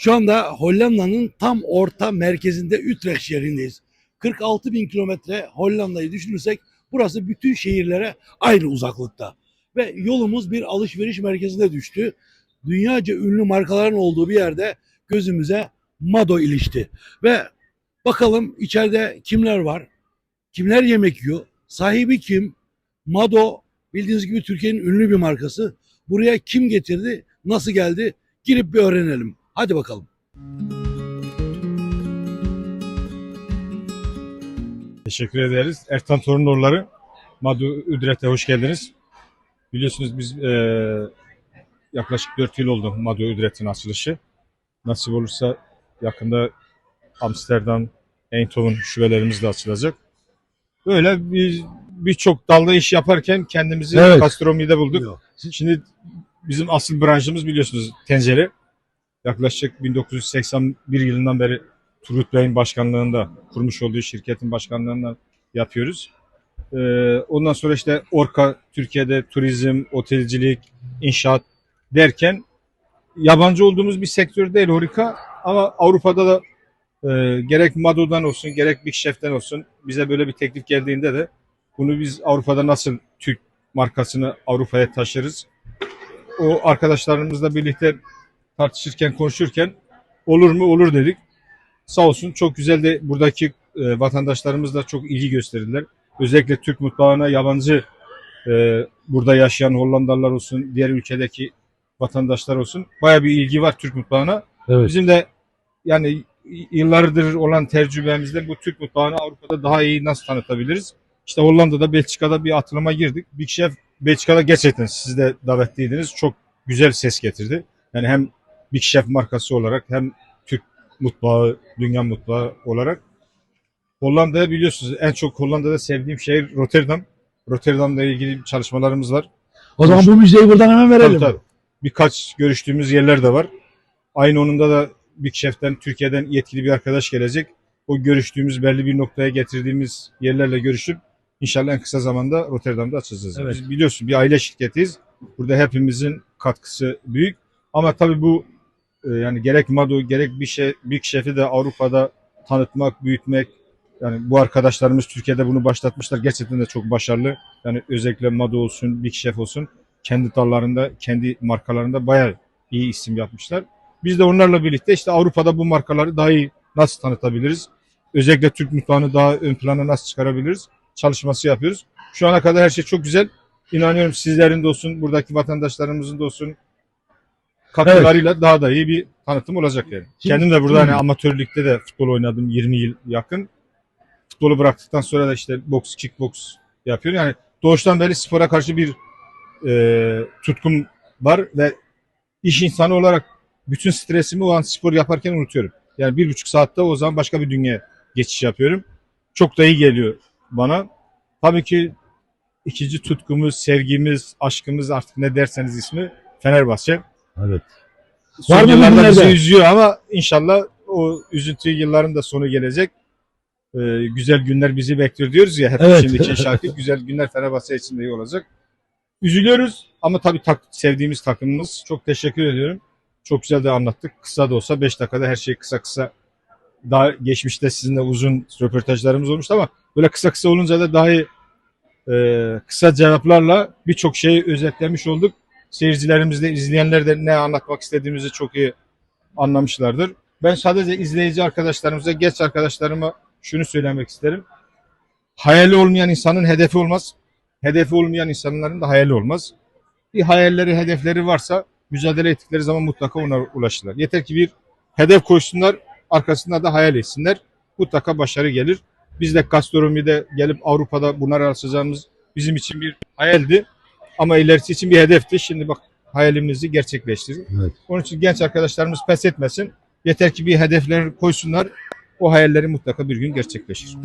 Şu anda Hollanda'nın tam orta merkezinde Utrecht şehrindeyiz. 46 bin kilometre Hollanda'yı düşünürsek burası bütün şehirlere aynı uzaklıkta. Ve yolumuz bir alışveriş merkezine düştü. Dünyaca ünlü markaların olduğu bir yerde gözümüze Mado ilişti. Ve bakalım içeride kimler var? Kimler yemek yiyor? Sahibi kim? Mado bildiğiniz gibi Türkiye'nin ünlü bir markası. Buraya kim getirdi? Nasıl geldi? Girip bir öğrenelim. Hadi bakalım. Teşekkür ederiz. Ertan Torunoğulları, Madu Üdret'e hoş geldiniz. Biliyorsunuz biz eee, yaklaşık 4 yıl oldu Madu Üdret'in açılışı. Nasip olursa yakında Amsterdam, Eindhoven şubelerimiz de açılacak. Böyle bir birçok dalda iş yaparken kendimizi Evet. gastronomide bulduk. Şimdi bizim asıl branşımız biliyorsunuz tencere. Yaklaşık 1981 yılından beri Turgut Bey'in başkanlığında kurmuş olduğu şirketin başkanlığından yapıyoruz. Ee, ondan sonra işte Orka Türkiye'de turizm, otelcilik, inşaat derken yabancı olduğumuz bir sektör değil Horika ama Avrupa'da da e, gerek Mado'dan olsun gerek Big Chef'ten olsun bize böyle bir teklif geldiğinde de bunu biz Avrupa'da nasıl Türk markasını Avrupa'ya taşırız. O arkadaşlarımızla birlikte tartışırken konuşurken olur mu olur dedik. Sağ olsun çok güzel de buradaki e, vatandaşlarımız da çok ilgi gösterdiler. Özellikle Türk mutfağına yabancı e, burada yaşayan Hollandalılar olsun, diğer ülkedeki vatandaşlar olsun. Baya bir ilgi var Türk mutfağına. Evet. Bizim de yani yıllardır olan tecrübemizde bu Türk mutfağını Avrupa'da daha iyi nasıl tanıtabiliriz? İşte Hollanda'da, Belçika'da bir atılıma girdik. Big Chef Belçika'da gerçekten siz de davetliydiniz. Çok güzel ses getirdi. Yani hem Big Chef markası olarak hem Türk mutfağı, dünya mutfağı olarak. Hollanda'ya biliyorsunuz en çok Hollanda'da sevdiğim şehir Rotterdam. Rotterdam'la ilgili çalışmalarımız var. O zaman bu müjdeyi buradan hemen verelim. Tabii, tabii. Birkaç görüştüğümüz yerler de var. Aynı onunda da Big Chef'ten, Türkiye'den yetkili bir arkadaş gelecek. O görüştüğümüz belli bir noktaya getirdiğimiz yerlerle görüşüp inşallah en kısa zamanda Rotterdam'da açacağız. Evet. Biz biliyorsun bir aile şirketiyiz. Burada hepimizin katkısı büyük. Ama tabii bu e, yani gerek Mado gerek bir şey Big Chef'i de Avrupa'da tanıtmak, büyütmek yani bu arkadaşlarımız Türkiye'de bunu başlatmışlar. Gerçekten de çok başarılı. Yani özellikle Mado olsun, Big Chef olsun kendi dallarında, kendi markalarında bayağı iyi isim yapmışlar. Biz de onlarla birlikte işte Avrupa'da bu markaları daha iyi nasıl tanıtabiliriz? Özellikle Türk mutfağını daha ön plana nasıl çıkarabiliriz? Çalışması yapıyoruz. Şu ana kadar her şey çok güzel. İnanıyorum sizlerin de olsun, buradaki vatandaşlarımızın da olsun katkılarıyla daha da iyi bir tanıtım olacak yani. Şimdi- Kendim de burada hani amatör ligde de futbol oynadım 20 yıl yakın. Futbolu bıraktıktan sonra da işte boks, kickboks yapıyorum. Yani doğuştan beri spora karşı bir e, tutkum var ve iş insanı olarak bütün stresimi o an spor yaparken unutuyorum. Yani bir buçuk saatte o zaman başka bir dünya geçiş yapıyorum. Çok da iyi geliyor bana. Tabii ki ikinci tutkumuz, sevgimiz, aşkımız artık ne derseniz ismi Fenerbahçe. Evet. Son Var mı yıllarda bizi üzüyor ama inşallah o üzüntü yılların da sonu gelecek. Ee, güzel günler bizi bekliyor diyoruz ya hep Evet. şimdiki şarkı güzel günler Fenerbahçe için de iyi olacak. Üzülüyoruz ama tabii tak, sevdiğimiz takımımız. Çok teşekkür ediyorum. Çok güzel de anlattık. Kısa da olsa 5 dakikada her şey kısa kısa. Daha geçmişte sizinle uzun röportajlarımız olmuştu ama böyle kısa kısa olunca da daha iyi, e, kısa cevaplarla birçok şeyi özetlemiş olduk. Seyircilerimiz de izleyenler de ne anlatmak istediğimizi çok iyi anlamışlardır. Ben sadece izleyici arkadaşlarımıza, genç arkadaşlarıma şunu söylemek isterim. Hayali olmayan insanın hedefi olmaz. Hedefi olmayan insanların da hayali olmaz. Bir hayalleri, hedefleri varsa mücadele ettikleri zaman mutlaka ona ulaşırlar. Yeter ki bir hedef koysunlar, arkasında da hayal etsinler. Mutlaka başarı gelir. Biz de gastronomide gelip Avrupa'da bunları açacağımız bizim için bir hayaldi. Ama ilerisi için bir hedefti. Şimdi bak hayalimizi gerçekleştirdik. Evet. Onun için genç arkadaşlarımız pes etmesin. Yeter ki bir hedefler koysunlar. O hayalleri mutlaka bir gün gerçekleşir.